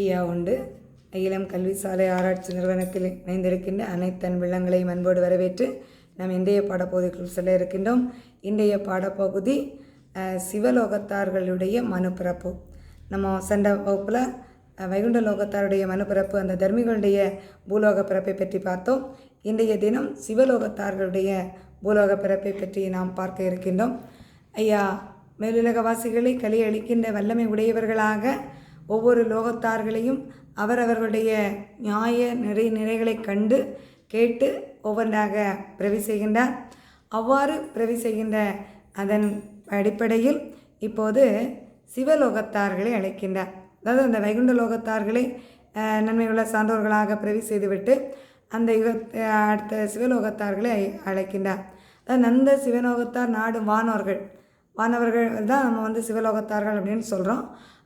ஐயா உண்டு அகிலம் கல்வி சாலை ஆராய்ச்சி நிறுவனத்தில் இணைந்திருக்கின்ற அனைத்து அன்புள்ளங்களையும் அன்போடு வரவேற்று நாம் இன்றைய பாடப்பகுதிக்குள் செல்ல இருக்கின்றோம். இன்றைய பாடப்பகுதி சிவலோகத்தார்களுடைய மனுப்பிறப்பு நம்ம சென்ற வகுப்பில் வைகுண்ட லோகத்தாருடைய மனுப்பிறப்பு அந்த தர்மிகளுடைய பூலோக பிறப்பை பற்றி பார்த்தோம். இன்றைய தினம் சிவலோகத்தார்களுடைய பூலோக பிறப்பை பற்றி நாம் பார்க்க இருக்கின்றோம். ஐயா மேலுலகவாசிகளை கலி அளிக்கின்ற வல்லமை உடையவர்களாக ஒவ்வொரு லோகத்தார்களையும் அவரவர்களுடைய நியாய நிறை நிறைகளை கண்டு கேட்டு ஒவ்வொன்றாக பிரவி செய்கின்றார் அவ்வாறு பிரவி செய்கின்ற அதன் அடிப்படையில் இப்போது சிவலோகத்தார்களை அழைக்கின்றார். அதாவது அந்த வைகுண்ட லோகத்தார்களை நன்மையுள்ள சான்றோர்களாக பிரவி செய்துவிட்டு அந்த யுக அடுத்த சிவலோகத்தார்களை அழை- அழைக்கின்றார். அதாவது நந்த சிவலோகத்தார் நாடு வானவர்கள் வானவர்கள் தான் நம்ம வந்து சிவலோகத்தார்கள் அப்படின்னு சொல்கிறோம்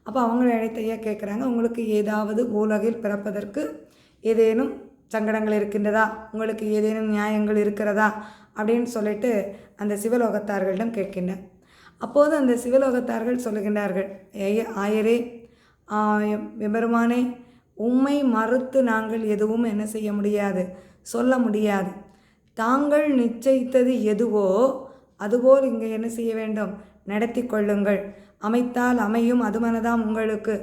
அப்போ அவங்களை அழைத்து கேட்குறாங்க உங்களுக்கு ஏதாவது பூலகில் பிறப்பதற்கு ஏதேனும் சங்கடங்கள் இருக்கின்றதா? உங்களுக்கு ஏதேனும் நியாயங்கள் இருக்கிறதா? அப்படின்னு சொல்லிட்டு அந்த சிவலோகத்தார்களிடம் கேட்கின்றேன் அப்போது அந்த சிவலோகத்தார்கள் சொல்லுகின்றார்கள் ஏய ஆயரே ஆயம் உம்மை மறுத்து நாங்கள் எதுவும் என்ன செய்ய முடியாது சொல்ல முடியாது. தாங்கள் நிச்சயித்தது எதுவோ அதுபோல் இங்கே என்ன செய்ய வேண்டும்? நடத்தி கொள்ளுங்கள். அமைத்தால் அமையும் அதுமனதாம் உங்களுக்கு.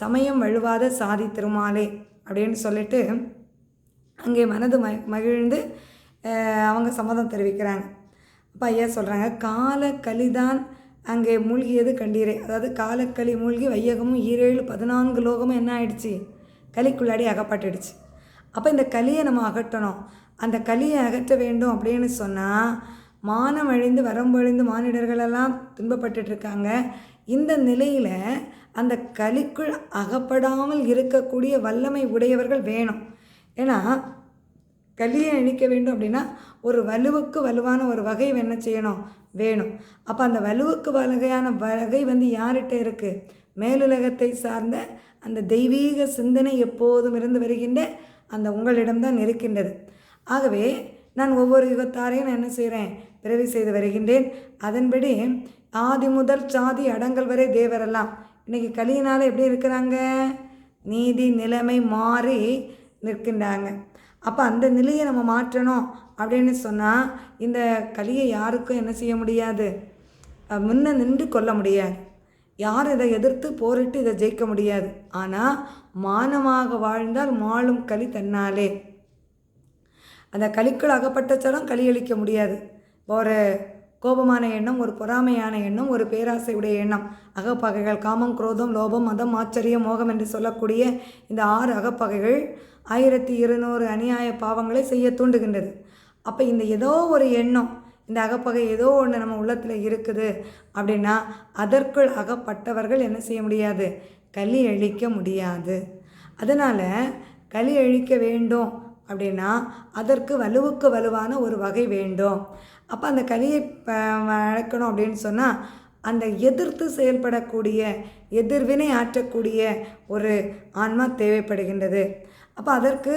சமயம் வழுவாத சாதி திருமாலே அப்படின்னு சொல்லிட்டு அங்கே மனது ம மகிழ்ந்து அவங்க சம்மதம் தெரிவிக்கிறாங்க. அப்போ ஐயா சொல்கிறாங்க கால கலிதான் அங்கே மூழ்கியது கண்டீரே. அதாவது காலக்களி மூழ்கி வையகமும் ஈரேழு பதினான்கு லோகமும் என்ன ஆயிடுச்சு? களிக்குள்ளாடி அகப்பட்டுடுச்சு. அப்போ இந்த கலியை நம்ம அகற்றணும். அந்த கலியை அகற்ற வேண்டும் அப்படின்னு சொன்னால் மானம் அழிந்து வரம்பழிந்து மானிடர்களெல்லாம் துன்பப்பட்டுட்டு இருக்காங்க. இந்த நிலையில் அந்த கலிக்குள் அகப்படாமல் இருக்கக்கூடிய வல்லமை உடையவர்கள் வேணும். ஏன்னா கலியை அழிக்க வேண்டும் அப்படின்னா ஒரு வலுவுக்கு வலுவான ஒரு வகை என்ன செய்யணும்? வேணும். அப்போ அந்த வலுவுக்கு வகையான வகை வந்து யார்கிட்ட இருக்குது மேலுலகத்தை சார்ந்த அந்த தெய்வீக சிந்தனை எப்போதும் இருந்து வருகின்ற அந்த உங்களிடம்தான் இருக்கின்றது. ஆகவே நான் ஒவ்வொரு யுகத்தாரையும் நான் என்ன செய்கிறேன் பிறவி செய்து வருகின்றேன். அதன்படி ஆதி முதல் சாதி அடங்கல் வரை தேவரெல்லாம். இன்னைக்கு கலியினால் எப்படி இருக்கிறாங்க? நீதி நிலைமை மாறி நிற்கின்றாங்க. அப்போ அந்த நிலையை நம்ம மாற்றணும் அப்படின்னு சொன்னால் இந்த கலியை யாருக்கும் என்ன செய்ய முடியாது? முன்ன நின்று கொள்ள முடியாது. யார் இதை எதிர்த்து போரிட்டு இதை ஜெயிக்க முடியாது? ஆனால் மானமாக வாழ்ந்தால் மாளும் களி தன்னாலே. அந்த களிக்குள் அகப்பட்ட சடம் களியளிக்க முடியாது. இப்போ ஒரு கோபமான எண்ணம் ஒரு பொறாமையான எண்ணம் ஒரு பேராசையுடைய எண்ணம். அகப்பகைகள் காமம் குரோதம் லோபம் மதம் ஆச்சரியம் மோகம் என்று சொல்லக்கூடிய இந்த ஆறு அகப்பகைகள் ஆயிரத்தி இருநூறு அநியாய பாவங்களை செய்ய தூண்டுகின்றது. அப்போ இந்த ஏதோ ஒரு எண்ணம் இந்த அகப்பகை ஏதோ ஒன்று நம்ம உள்ளத்தில் இருக்குது அப்படின்னா அதற்குள் அகப்பட்டவர்கள் என்ன செய்ய முடியாது? களி அழிக்க முடியாது. அதனால் களி அழிக்க வேண்டும் அப்படின்னா அதற்கு வலுவுக்கு வலுவான ஒரு வகை வேண்டும். அப்போ அந்த கலியை ப- வளர்க்கணும் அப்படின்னு சொன்னால் அந்த எதிர்த்து செயல்படக்கூடிய எதிர்வினை ஆற்றக்கூடிய ஒரு ஆன்மா தேவைப்படுகின்றது. அப்போ அதற்கு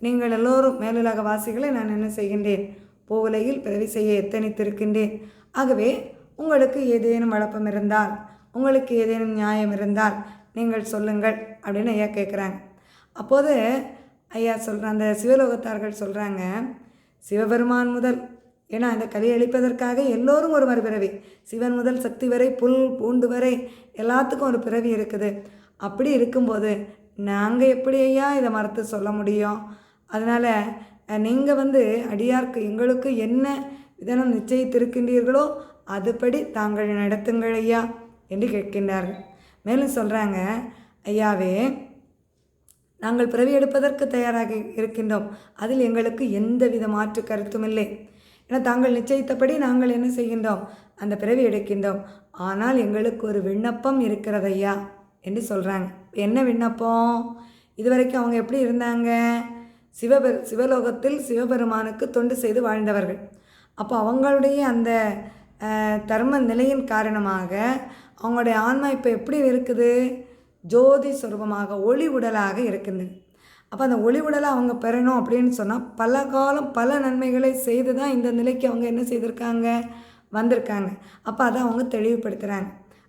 நீங்கள் எல்லோரும் மேலுலக வாசிகளை நான் என்ன செய்கின்றேன்? பூவுலையில் பிறவி செய்ய எத்தனித்திருக்கின்றேன்? ஆகவே உங்களுக்கு ஏதேனும் வழப்பம் இருந்தால் உங்களுக்கு ஏதேனும் நியாயம் இருந்தால் நீங்கள் சொல்லுங்கள் அப்படின்னு ஐயா கேட்குறாங்க அப்போது ஐயா சொல்கிற அந்த சிவலோகத்தார்கள் சொல்கிறாங்க சிவபெருமான் முதல் ஏன்னா அந்த கலியை அழிப்பதற்காக எல்லோரும் ஒரு மறுபிறவி சிவன் முதல் சக்தி வரை புல் பூண்டு வரை எல்லாத்துக்கும் ஒரு பிறவி இருக்குது. அப்படி இருக்கும்போது நாங்கள் எப்படி ஐயா இதை மறுத்து சொல்ல முடியும்? அதனால் நீங்கள் வந்து அடியார்க்கு எங்களுக்கு என்ன விதனம் நிச்சயித்திருக்கின்றீர்களோ அதுபடி தாங்கள் நடத்துங்கள் ஐயா என்று கேட்கின்றார்கள். மேலும் சொல்கிறாங்க ஐயாவே நாங்கள் பிறவி எடுப்பதற்கு தயாராக இருக்கின்றோம். அதில் எங்களுக்கு எந்த வித மாற்று கருத்தும் இல்லை. என தாங்கள் நிச்சயித்தபடி நாங்கள் என்ன செய்கின்றோம்? அந்த பிறவி எடுக்கின்றோம். ஆனால் எங்களுக்கு ஒரு விண்ணப்பம் இருக்கிறதையா என்று சொல்கிறாங்க என்ன விண்ணப்பம்? இதுவரைக்கும் அவங்க எப்படி இருந்தாங்க? சிவபெரு சிவலோகத்தில் சிவபெருமானுக்கு தொண்டு செய்து வாழ்ந்தவர்கள். அப்போ அவங்களுடைய அந்த தர்ம நிலையின் காரணமாக அவங்களுடைய ஆன்மா இப்போ எப்படி இருக்குது ஜோதி சொரூபமாக ஒளி உடலாக இருக்குது அப்போ அந்த ஒளி உடலை அவங்க பெறணும் அப்படின்னு சொன்னால் பல காலம் பல நன்மைகளை செய்து தான் இந்த நிலைக்கு அவங்க என்ன செய்திருக்காங்க? வந்திருக்காங்க. அப்போ அதை அவங்க தெளிவுபடுத்துகிறாங்க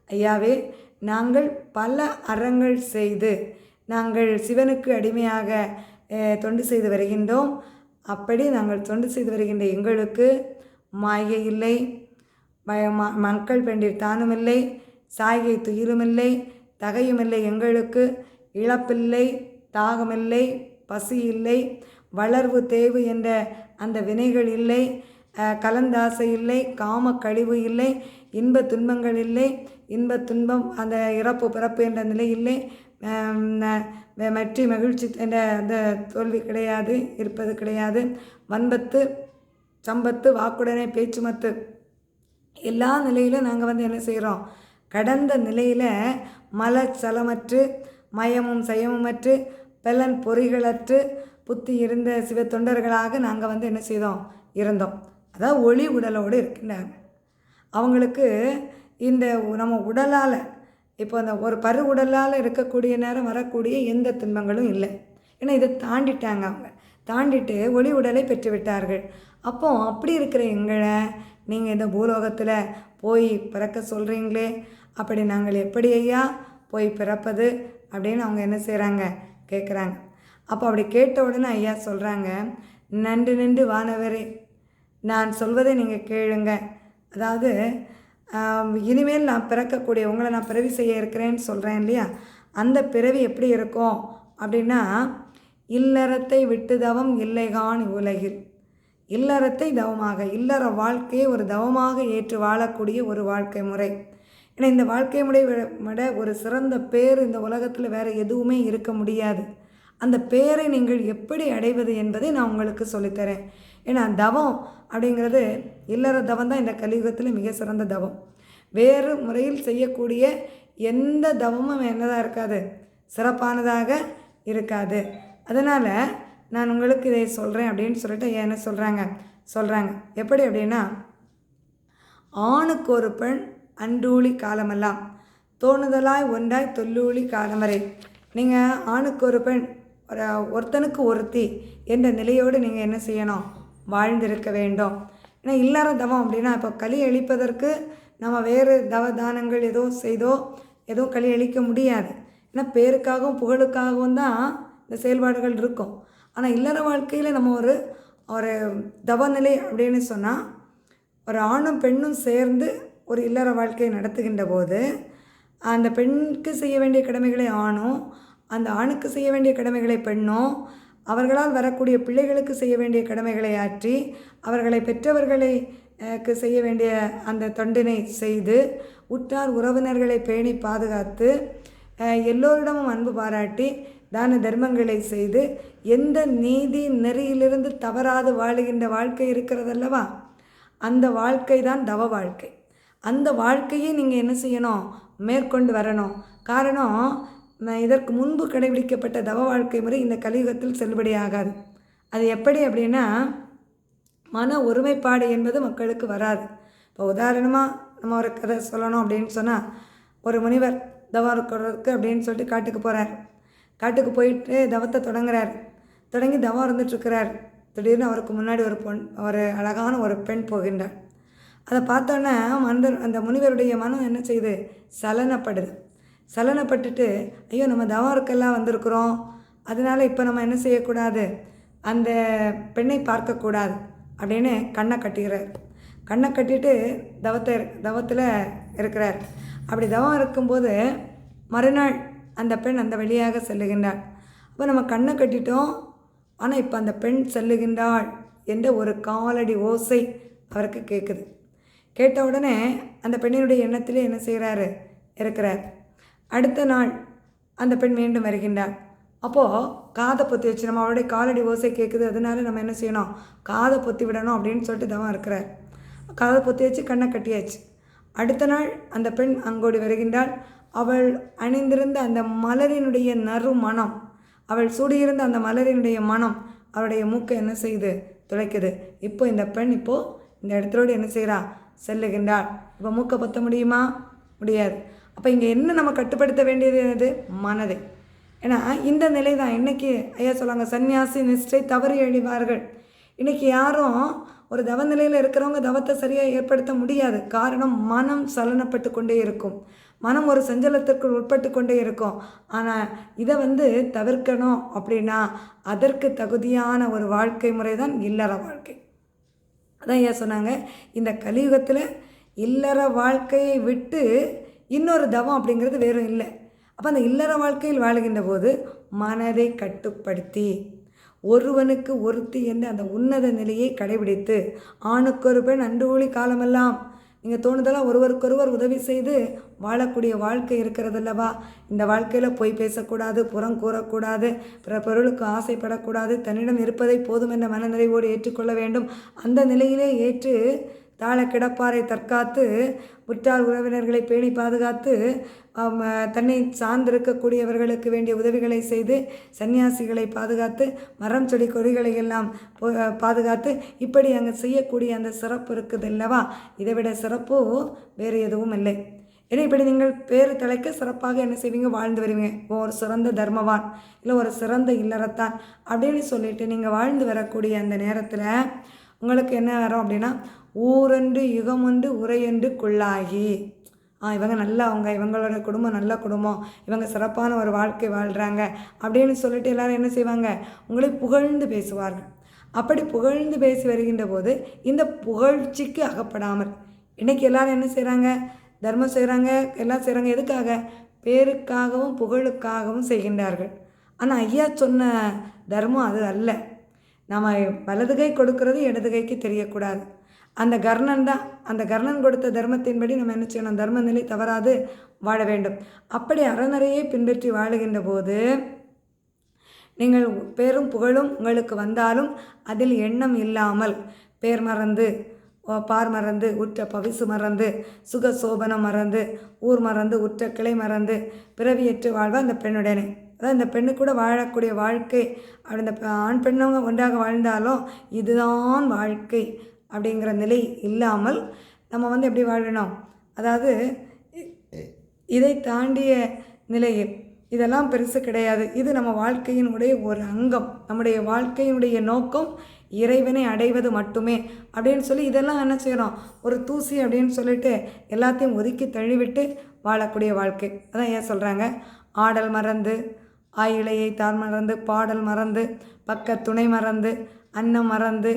ஐயாவே நாங்கள் பல அறங்கள் செய்து நாங்கள் சிவனுக்கு அடிமையாக தொண்டு செய்து வருகின்றோம். அப்படி நாங்கள் தொண்டு செய்து வருகின்ற எங்களுக்கு மாயை இல்லை. ம- மக்கள் பெண்டிர் தானுமில்லை சாய்கை தகையும் தகையுமில்லை எங்களுக்கு இழப்பில்லை. தாகமில்லை பசி இல்லை வளர்வு தேவு என்ற அந்த வினைகள் இல்லை கலந்தாசை இல்லை காம கழிவு இல்லை இன்ப துன்பங்கள் இல்லை இன்ப துன்பம் அந்த இறப்பு பிறப்பு என்ற நிலை இல்லை. வெற்றி மகிழ்ச்சி என்ற அந்த தோல்வி கிடையாது இருப்பது கிடையாது. வன்பத்து சம்பத்து வாக்குடனே பேச்சுமத்து. எல்லா நிலையிலும் நாங்கள் வந்து என்ன செய்கிறோம் கடந்த நிலையில் மலச்சலமற்று மயமும் சயமுமற்று பெலன் பொறிகளற்று புத்தி இருந்த சிவ தொண்டர்களாக நாங்கள் வந்து என்ன செய்தோம்? இருந்தோம். அதாவது ஒளி உடலோடு இருக்கின்றாங்க அவங்களுக்கு இந்த நம்ம உடலால் இப்போ அந்த ஒரு பரு உடலால் இருக்கக்கூடிய நேரம் வரக்கூடிய எந்த துன்பங்களும் இல்லை. ஏன்னா இதை தாண்டிட்டாங்க அவங்க. தாண்டிட்டு ஒளி உடலை பெற்று விட்டார்கள். அப்போ அப்படி இருக்கிற எங்களை நீங்கள் இந்த பூலோகத்தில் போய் பிறக்க சொல்கிறீங்களே அப்படி நாங்கள் எப்படி ஐயா போய் பிறப்பது? அப்படின்னு அவங்க என்ன செய்கிறாங்க கேட்குறாங்க அப்போ அப்படி கேட்ட உடனே ஐயா சொல்கிறாங்க நன்று நின்று வானவரே நான் சொல்வதை நீங்கள் கேளுங்க. அதாவது இனிமேல் நான் பிறக்கக்கூடிய உங்களை நான் பிறவி செய்ய இருக்கிறேன்னு சொல்கிறேன் இல்லையா? அந்த பிறவி எப்படி இருக்கும்? அப்படின்னா இல்லறத்தை விட்டு தவம் இல்லைகான் உலகில். இல்லறத்தை தவமாக இல்லற வாழ்க்கையை ஒரு தவமாக ஏற்று வாழக்கூடிய ஒரு வாழ்க்கை முறை. ஏன்னா இந்த வாழ்க்கை முறை விட- ஒரு சிறந்த பேர் இந்த உலகத்தில் வேறு எதுவுமே இருக்க முடியாது. அந்த பேரை நீங்கள் எப்படி அடைவது என்பதை நான் உங்களுக்கு சொல்லித்தரேன். ஏன்னா தவம் அப்படிங்கிறது இல்லற தவம் தான் இந்த கலியுகத்தில் மிக சிறந்த தவம். வேறு முறையில் செய்யக்கூடிய எந்த தவமும் என்னதாக இருக்காது. சிறப்பானதாக இருக்காது. அதனால் நான் உங்களுக்கு இதை சொல்கிறேன் அப்படின்னு சொல்லிட்டு என்ன சொல்கிறாங்க சொல்கிறாங்க எப்படி அப்படின்னா ஆணுக்கு ஒரு பெண் அன்றூழி காலமெல்லாம். தோணுதலாய் ஒன்றாய் தொல்லூழி காலம் வரை நீங்கள் ஆணுக்கு ஒரு பெண் ஒரு ஒருத்தனுக்கு ஒருத்தி என்ற நிலையோடு நீங்கள் என்ன செய்யணும்? வாழ்ந்திருக்க வேண்டும். ஏன்னா இல்லற தவம் அப்படின்னா இப்போ களி அழிப்பதற்கு நம்ம வேறு தவ தானங்கள் ஏதோ செய்தோ எதுவும் களி அழிக்க முடியாது. ஏன்னா பேருக்காகவும் புகழுக்காகவும் தான் இந்த செயல்பாடுகள் இருக்கும். ஆனால் இல்லற வாழ்க்கையில் நம்ம ஒரு ஒரு தவநிலை அப்படின்னு சொன்னால் ஒரு ஆணும் பெண்ணும் சேர்ந்து ஒரு இல்லற வாழ்க்கையை நடத்துகின்ற போது அந்த பெண்ணுக்கு செய்ய வேண்டிய கடமைகளை ஆணும் அந்த ஆணுக்கு செய்ய வேண்டிய கடமைகளை பெண்ணும் அவர்களால் வரக்கூடிய பிள்ளைகளுக்கு செய்ய வேண்டிய கடமைகளை ஆற்றி அவர்களை பெற்றவர்களை செய்ய வேண்டிய அந்த தொண்டினை செய்து உற்றார் உறவினர்களை பேணி பாதுகாத்து எல்லோரிடமும் அன்பு பாராட்டி தான தர்மங்களை செய்து எந்த நீதி நெறியிலிருந்து தவறாது வாழுகின்ற வாழ்க்கை இருக்கிறதல்லவா? அந்த வாழ்க்கை தான் தவ வாழ்க்கை. அந்த வாழ்க்கையை நீங்கள் என்ன செய்யணும்? மேற்கொண்டு வரணும். காரணம் இதற்கு முன்பு கடைபிடிக்கப்பட்ட தவ வாழ்க்கை முறை இந்த கலியுகத்தில் செல்லுபடியாகாது அது எப்படி அப்படின்னா மன ஒருமைப்பாடு என்பது மக்களுக்கு வராது. இப்போ உதாரணமாக நம்ம ஒரு கதை சொல்லணும் அப்படின்னு சொன்னால் ஒரு முனிவர் தவம் இருக்கிறதுக்கு அப்படின்னு சொல்லிட்டு காட்டுக்கு போகிறார் காட்டுக்கு போயிட்டு தவத்தை தொடங்குறார். தொடங்கி தவம் இருந்துட்டுருக்கிறார் திடீர்னு அவருக்கு முன்னாடி ஒரு பொன் ஒரு அழகான ஒரு பெண் போகின்றார் அதை பார்த்தோன்னே மனிதர் அந்த முனிவருடைய மனம் என்ன செய்யுது? சலனப்படுது. சலனப்பட்டுட்டு ஐயோ நம்ம தவம் இருக்கெல்லாம் வந்திருக்கிறோம். அதனால் இப்போ நம்ம என்ன செய்யக்கூடாது? அந்த பெண்ணை பார்க்கக்கூடாது அப்படின்னு கண்ணை கட்டிக்கிறார் கண்ணை கட்டிட்டு தவத்தை தவத்தில் இருக்கிறார். அப்படி தவம் இருக்கும்போது மறுநாள் அந்த பெண் அந்த வழியாக செல்லுகின்றாள். அப்போ நம்ம கண்ணை கட்டிட்டோம். ஆனால் இப்போ அந்த பெண் செல்லுகின்றாள் என்ற ஒரு காலடி ஓசை அவருக்கு கேட்குது கேட்ட உடனே அந்த பெண்ணினுடைய எண்ணத்திலே என்ன செய்கிறாரு? இருக்கிறார் அடுத்த நாள் அந்த பெண் மீண்டும் வருகின்றார் அப்போது காதை பொத்தி வச்சு நம்ம அவருடைய காலடி ஓசை கேட்குது அதனால நம்ம என்ன செய்யணும்? காதை பொத்தி விடணும் அப்படின்னு சொல்லிட்டு தவம் இருக்கிறார். காதை பொத்தி வச்சு கண்ணை கட்டியாச்சு. அடுத்த நாள் அந்த பெண் அங்கோடி வருகின்றாள். அவள் அணிந்திருந்த அந்த மலரினுடைய நறு மனம் அவள் சூடியிருந்த அந்த மலரினுடைய மனம் அவளுடைய மூக்கை என்ன செய்யுது துளைக்குது. இப்போ இந்த பெண் இப்போது இந்த இடத்தோடு என்ன செய்கிறா? செல்லுகின்றாள் இப்போ மூக்கை பொத்த முடியுமா? முடியாது. அப்போ இங்கே என்ன நம்ம கட்டுப்படுத்த வேண்டியது என்னது? மனதை. ஏன்னா இந்த நிலை தான் இன்றைக்கி ஐயா சொல்லுவாங்க சன்னியாசி நிஷ்டை தவறி எழிவார்கள் இன்றைக்கி யாரும் ஒரு தவ நிலையில் இருக்கிறவங்க தவத்தை சரியாக ஏற்படுத்த முடியாது. காரணம் மனம் சலனப்பட்டு கொண்டே இருக்கும். மனம் ஒரு சஞ்சலத்திற்குள் உட்பட்டு கொண்டே இருக்கும். ஆனால் இதை வந்து தவிர்க்கணும் அப்படின்னா அதற்கு தகுதியான ஒரு வாழ்க்கை முறை தான் இல்லற வாழ்க்கை. அதான் ஏன் சொன்னாங்க இந்த கலியுகத்தில் இல்லற வாழ்க்கையை விட்டு இன்னொரு தவம் அப்படிங்கிறது வேறும் இல்லை. அப்போ அந்த இல்லற வாழ்க்கையில் வாழுகின்ற போது மனதை கட்டுப்படுத்தி ஒருவனுக்கு ஒருத்தி என்ற அந்த உன்னத நிலையை கடைபிடித்து ஆணுக்கொரு பெண் அன்று ஒளி காலமெல்லாம் நீங்கள் தோணுதெல்லாம் ஒருவருக்கொருவர் உதவி செய்து வாழக்கூடிய வாழ்க்கை இருக்கிறதல்லவா? இந்த வாழ்க்கையில் போய் பேசக்கூடாது புறம் கூறக்கூடாது பிற பொருளுக்கு ஆசைப்படக்கூடாது தன்னிடம் இருப்பதை போதும் என்ற மனநிறைவோடு ஏற்றுக்கொள்ள வேண்டும். அந்த நிலையிலே ஏற்று தாழ கிடப்பாரை தற்காத்து உற்றார் உறவினர்களை பேணி பாதுகாத்து தன்னை சார்ந்திருக்கக்கூடியவர்களுக்கு வேண்டிய உதவிகளை செய்து சன்னியாசிகளை பாதுகாத்து மரம் செடி கொடிகளை எல்லாம் பாதுகாத்து இப்படி அங்கே செய்யக்கூடிய அந்த சிறப்பு இருக்குது அல்லவா இதை விட சிறப்பு வேறு எதுவும் இல்லை. ஏன்னா இப்படி நீங்கள் பேர் தலைக்க சிறப்பாக என்ன செய்வீங்க? வாழ்ந்து வருவீங்க. ஒரு சிறந்த தர்மவான். இல்லை ஒரு சிறந்த இல்லறத்தான் அப்படின்னு சொல்லிட்டு நீங்கள் வாழ்ந்து வரக்கூடிய அந்த நேரத்தில் உங்களுக்கு என்ன வரும் அப்படின்னா ஊரண்டு யுகமொன்று உரையன்று கொள்ளாகி ஆ இவங்க நல்லா அவங்க இவங்களோட குடும்பம் நல்ல குடும்பம் இவங்க சிறப்பான ஒரு வாழ்க்கை வாழ்கிறாங்க அப்படின்னு சொல்லிட்டு எல்லாரும் என்ன செய்வாங்க? உங்களை புகழ்ந்து பேசுவார்கள். அப்படி புகழ்ந்து பேசி வருகின்ற போது இந்த புகழ்ச்சிக்கு அகப்படாமல் இன்றைக்கி எல்லாரும் என்ன செய்கிறாங்க தர்மம் செய்கிறாங்க எல்லாம் செய்கிறாங்க எதுக்காக? பேருக்காகவும் புகழுக்காகவும் செய்கின்றார்கள். ஆனால் ஐயா சொன்ன தர்மம் அது அல்ல. நம்ம வலது கை கொடுக்கறது இடது கைக்கு தெரியக்கூடாது. அந்த கர்ணன் தான் அந்த கர்ணன் கொடுத்த தர்மத்தின்படி நம்ம என்ன செய்யணும்? தர்ம நிலை தவறாது வாழ வேண்டும். அப்படி அறநறையை பின்பற்றி வாழுகின்ற போது நீங்கள் பேரும் புகழும் உங்களுக்கு வந்தாலும் அதில் எண்ணம் இல்லாமல் பேர் மறந்து பார் மறந்து உற்ற பவிசு மறந்து சுக சோபனம் மறந்து ஊர் மறந்து உற்ற கிளை மறந்து பிறவியற்று வாழ்வா அந்த பெண்ணுடனே அதான் இந்த பெண்ணு கூட வாழக்கூடிய வாழ்க்கை அப்படி இந்த ஆண் பெண்ணவங்க ஒன்றாக வாழ்ந்தாலும் இதுதான் வாழ்க்கை அப்படிங்கிற நிலை இல்லாமல் நம்ம வந்து எப்படி வாழணும்? அதாவது இதை தாண்டிய நிலையில் இதெல்லாம் பெருசு கிடையாது. இது நம்ம வாழ்க்கையினுடைய ஒரு அங்கம். நம்முடைய வாழ்க்கையினுடைய நோக்கம் இறைவனை அடைவது மட்டுமே அப்படின்னு சொல்லி இதெல்லாம் என்ன செய்கிறோம் ஒரு தூசி அப்படின்னு சொல்லிட்டு எல்லாத்தையும் ஒதுக்கி தள்ளிவிட்டு வாழக்கூடிய வாழ்க்கை. அதான் ஏன் சொல்கிறாங்க ஆடல் மறந்து ஆயிழையை தான் மறந்து பாடல் மறந்து பக்க துணை மறந்து அன்னம் மறந்து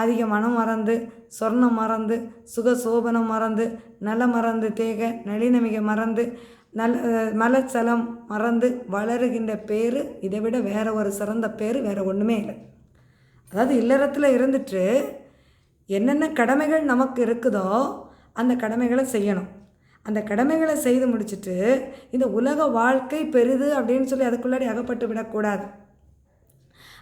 அதிக மனம் மறந்து சொர்ணம் மறந்து சுக சோபனம் மறந்து நல மறந்து தேக நளினமிக மறந்து நல் மலச்சலம் மறந்து வளருகின்ற பேர் இதை விட வேற ஒரு சிறந்த பேர் வேற ஒன்றுமே இல்லை. அதாவது இல்லறத்தில் இருந்துட்டு என்னென்ன கடமைகள் நமக்கு இருக்குதோ அந்த கடமைகளை செய்யணும். அந்த கடமைகளை செய்து முடிச்சுட்டு இந்த உலக வாழ்க்கை பெரிது அப்படின்னு சொல்லி அதுக்குள்ளாடி அகப்பட்டு விடக்கூடாது.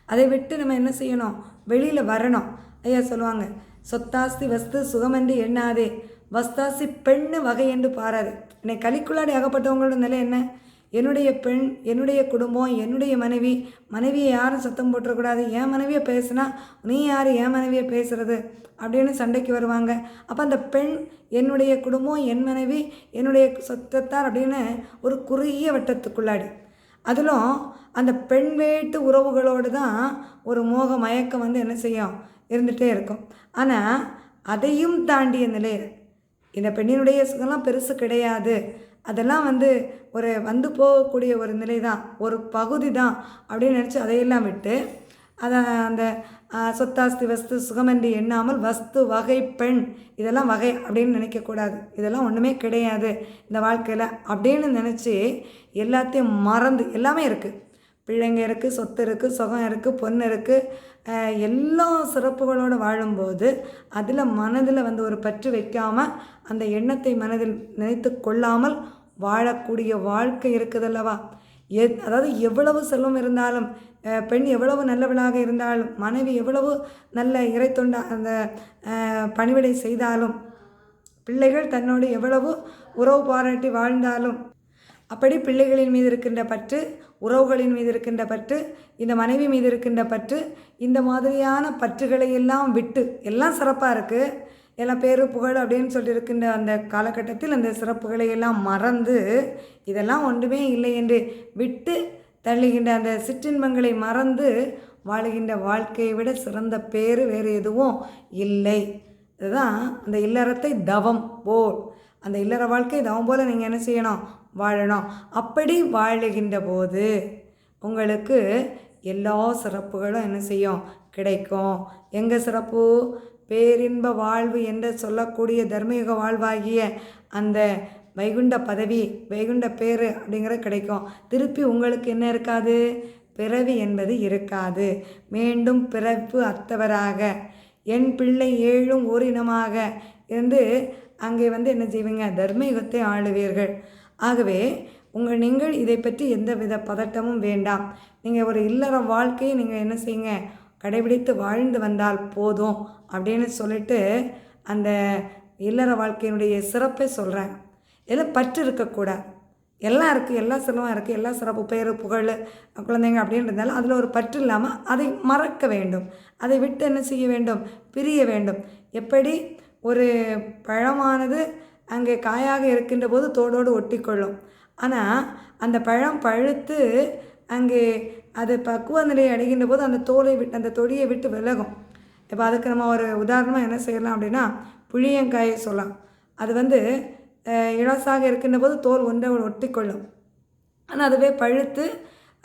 அதை விட்டு நம்ம என்ன செய்யணும்? வெளியில் வரணும். ஐயா சொல்லுவாங்க சொத்தாஸ்தி வஸ்து சுகமென்று எண்ணாதே. வஸ்தாசி பெண்ணு வகை என்று பாராது. என்னை கலிக்குள்ளாடி அகப்பட்டவங்களோட நிலை என்ன? என்னுடைய பெண் என்னுடைய குடும்பம் என்னுடைய மனைவி மனைவியை யாரும் சத்தம் போட்டுறக்கூடாது. என் மனைவியை பேசுனா நீ யார்? என் மனைவியை பேசுறது? அப்படின்னு சண்டைக்கு வருவாங்க. அப்போ அந்த பெண் என்னுடைய குடும்பம் என் மனைவி என்னுடைய சொத்தத்தார் அப்படின்னு ஒரு குறுகிய வட்டத்துக்குள்ளாடி. அதிலும் அந்த பெண் வேட்டு உறவுகளோடு தான் ஒரு மோக மயக்கம் வந்து என்ன செய்யும்? இருந்துகிட்டே இருக்கும். ஆனால் அதையும் தாண்டிய நிலையில் இந்த பெண்ணினுடைய சுகம்லாம் பெருசு கிடையாது. அதெல்லாம் வந்து ஒரு வந்து போகக்கூடிய ஒரு நிலை தான் ஒரு பகுதி தான் அப்படின்னு நினச்சி அதையெல்லாம் விட்டு அதை அந்த சொத்தாஸ்தி வஸ்து சுகமன்றி எண்ணாமல் வஸ்து வகை பெண் இதெல்லாம் வகை அப்படின்னு நினைக்கக்கூடாது இதெல்லாம் ஒன்றுமே கிடையாது இந்த வாழ்க்கையில் அப்படின்னு நினச்சி எல்லாத்தையும் மறந்து எல்லாமே இருக்குது பிள்ளைங்க இருக்குது சொத்து இருக்குது சுகம் இருக்குது பொண்ணு இருக்குது எல்லா சிறப்புகளோடு வாழும்போது அதில் மனதில் வந்து ஒரு பற்று வைக்காமல் அந்த எண்ணத்தை மனதில் நினைத்து கொள்ளாமல் வாழக்கூடிய வாழ்க்கை இருக்குதல்லவா? எ அதாவது எவ்வளவு செல்வம் இருந்தாலும் பெண் எவ்வளவு நல்லவளாக இருந்தாலும் மனைவி எவ்வளவு நல்ல இறை தொண்டா அந்த பணிவிடை செய்தாலும் பிள்ளைகள் தன்னோடு எவ்வளவு உறவு பாராட்டி வாழ்ந்தாலும் அப்படி பிள்ளைகளின் மீது இருக்கின்ற பற்று உறவுகளின் மீது இருக்கின்ற பற்று இந்த மனைவி மீது இருக்கின்ற பற்று இந்த மாதிரியான பற்றுகளை எல்லாம் விட்டு எல்லாம் சிறப்பாக இருக்குது எல்லாம் பேரு புகழ் அப்படின்னு சொல்லி இருக்கின்ற அந்த காலகட்டத்தில் அந்த சிறப்புகளை எல்லாம் மறந்து இதெல்லாம் ஒன்றுமே இல்லை என்று விட்டு தள்ளுகின்ற அந்த சிற்றின்பங்களை மறந்து வாழுகின்ற வாழ்க்கையை விட சிறந்த பேர் வேறு எதுவும் இல்லை. இதுதான் அந்த இல்லறத்தை தவம் போல் அந்த இல்லற வாழ்க்கை தவம் போல் நீங்கள் என்ன செய்யணும்? வாழணும். அப்படி வாழுகின்ற போது உங்களுக்கு எல்லா சிறப்புகளும் என்ன செய்யும்? கிடைக்கும். எங்கள் சிறப்பு? பேரின்ப வாழ்வு என்று சொல்லக்கூடிய தர்மயுக வாழ்வாகிய அந்த வைகுண்ட பதவி வைகுண்ட பேர் அப்படிங்கிற கிடைக்கும். திருப்பி உங்களுக்கு என்ன இருக்காது? பிறவி என்பது இருக்காது. மீண்டும் பிறப்பு அத்தவராக. என் பிள்ளை ஏழும் ஓரினமாக. இருந்து அங்கே வந்து என்ன செய்வீங்க? தர்மயுகத்தை ஆளுவீர்கள். ஆகவே உங்கள் நீங்கள் இதை பற்றி எந்த வித பதட்டமும் வேண்டாம். நீங்கள் ஒரு இல்லற வாழ்க்கையை நீங்கள் என்ன செய்யுங்க? கடைபிடித்து வாழ்ந்து வந்தால் போதும் அப்படின்னு சொல்லிட்டு அந்த இல்லற வாழ்க்கையினுடைய சிறப்பை சொல்கிறேன் இதில் பற்று இருக்கக்கூடாது எல்லாம் இருக்குது எல்லா செல்வம் இருக்குது எல்லா சிறப்பு பேர் புகழ் குழந்தைங்க அப்படின்றதால அதில் ஒரு பற்று இல்லாமல் அதை மறக்க வேண்டும். அதை விட்டு என்ன செய்ய வேண்டும்? பிரிய வேண்டும். எப்படி? ஒரு பழமானது அங்கே காயாக இருக்கின்ற போது தோடோடு ஒட்டிக்கொள்ளும். ஆனால் அந்த பழம் பழுத்து அங்கே அது பக்குவ நிலையை அடைகின்ற போது அந்த தோலை விட்டு அந்த தொடியை விட்டு விலகும். இப்போ அதுக்கு நம்ம ஒரு உதாரணமாக என்ன செய்யலாம் அப்படின்னா புளியங்காயை சொல்லலாம். அது வந்து இலசாக இருக்கின்ற போது தோல் ஒன்றை ஒட்டிக்கொள்ளும். ஆனால் அதுவே பழுத்து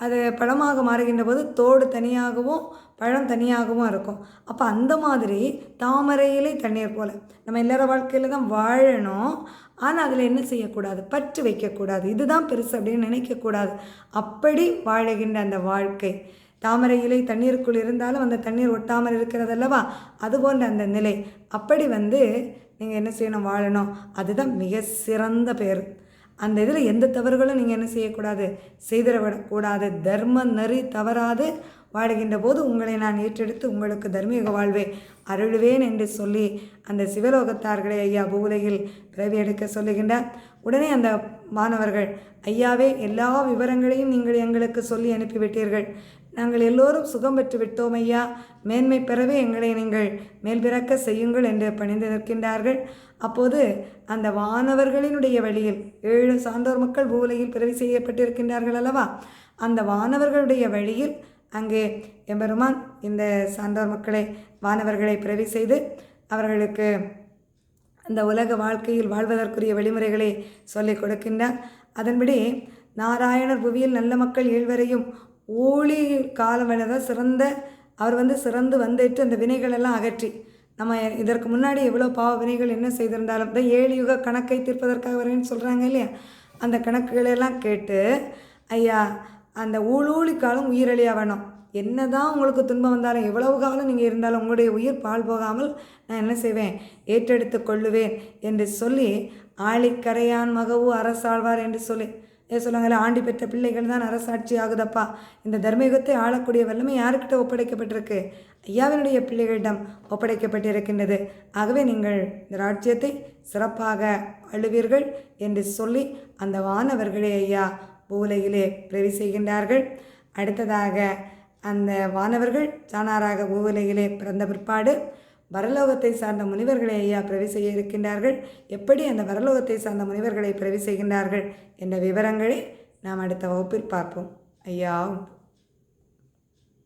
அது பழமாக மாறுகின்ற போது தோடு தனியாகவும் பழம் தனியாகவும் இருக்கும். அப்போ அந்த மாதிரி தாமரையிலே தண்ணீர் போல் நம்ம எல்லார வாழ்க்கையில் தான் வாழணும். ஆனால் அதில் என்ன செய்யக்கூடாது? பற்று வைக்கக்கூடாது. இதுதான் பெருசு அப்படின்னு நினைக்கக்கூடாது. அப்படி வாழுகின்ற அந்த வாழ்க்கை. தாமரை இலை தண்ணீருக்குள் இருந்தாலும் அந்த தண்ணீர் ஒட்டாமல் இருக்கிறது அல்லவா? அதுபோன்ற அந்த நிலை. அப்படி வந்து நீங்கள் என்ன செய்யணும்? வாழணும். அதுதான் மிக சிறந்த பேர். அந்த இதில் எந்த தவறுகளும் நீங்கள் என்ன செய்யக்கூடாது? செய்திடக்கூடாது தர்ம நெறி தவறாது. வாடுகின்ற போது உங்களை நான் ஏற்றெடுத்து உங்களுக்கு தர்மீக வாழ்வை அருள்வேன் என்று சொல்லி அந்த சிவலோகத்தார்களை ஐயா பூவுலகில் பிறவி எடுக்க சொல்லுகின்றார். உடனே அந்த மாணவர்கள் ஐயாவே எல்லா விவரங்களையும் நீங்கள் எங்களுக்கு சொல்லி அனுப்பிவிட்டீர்கள். நாங்கள் எல்லோரும் சுகம் பெற்று விட்டோம் ஐயா. மேன்மை பெறவே எங்களை நீங்கள் மேல் பிறக்க செய்யுங்கள் என்று பணிந்து நிற்கின்றார்கள். அப்போது அந்த வானவர்களினுடைய வழியில் ஏழு சான்றோர் மக்கள் பூவுலகில் பிறவி செய்யப்பட்டிருக்கின்றார்கள் அல்லவா? அந்த வானவர்களுடைய வழியில் அங்கே எம்பெருமான் இந்த சான்றோர் மக்களை வானவர்களை பிறவி செய்து அவர்களுக்கு அந்த உலக வாழ்க்கையில் வாழ்வதற்குரிய வழிமுறைகளை சொல்லிக் கொடுக்கின்றார். அதன்படி நாராயணர் புவியில் நல்ல மக்கள் ஏழ்வரையும் ஊழி காலம் தான் சிறந்த அவர் வந்து சிறந்து வந்துட்டு அந்த வினைகளெல்லாம் அகற்றி நம்ம இதற்கு முன்னாடி எவ்வளோ பாவ வினைகள் என்ன செய்திருந்தாலும் இந்த ஏழு யுக கணக்கை தீர்ப்பதற்காக வரேன்னு சொல்கிறாங்க இல்லையா? அந்த கணக்குகளெல்லாம் கேட்டு ஐயா அந்த ஊழூழி காலம் உயிரழியாக வேணும். என்னதான் உங்களுக்கு துன்பம் வந்தாலும் எவ்வளவு காலம் நீங்கள் இருந்தாலும் உங்களுடைய உயிர் பால் போகாமல் நான் என்ன செய்வேன்? ஏற்றெடுத்து கொள்ளுவேன் என்று சொல்லி ஆழிக்கரையான் மகவு அரசாழ்வார் என்று சொல்லி சொல்லுவாங்கல்ல ஆண்டி பெற்ற பிள்ளைகள் தான் அரசாட்சி ஆகுதப்பா. இந்த தர்மயுகத்தை ஆளக்கூடிய வல்லமை யாருக்கிட்ட ஒப்படைக்கப்பட்டிருக்கு? ஐயாவினுடைய பிள்ளைகளிடம் ஒப்படைக்கப்பட்டிருக்கின்றது. ஆகவே நீங்கள் இந்த ராஜ்யத்தை சிறப்பாக அழுவீர்கள் என்று சொல்லி அந்த வானவர்களே ஐயா பூலையிலே பிரவி செய்கின்றார்கள். அடுத்ததாக அந்த வானவர்கள் சாணாராக பூவிலையிலே பிறந்த பிற்பாடு வரலோகத்தை சார்ந்த முனிவர்களை ஐயா பிரவி செய்ய இருக்கின்றார்கள். எப்படி அந்த வரலோகத்தை சார்ந்த முனிவர்களை பிரவி செய்கின்றார்கள் என்ற விவரங்களை நாம் அடுத்த வகுப்பில் பார்ப்போம். ஐயா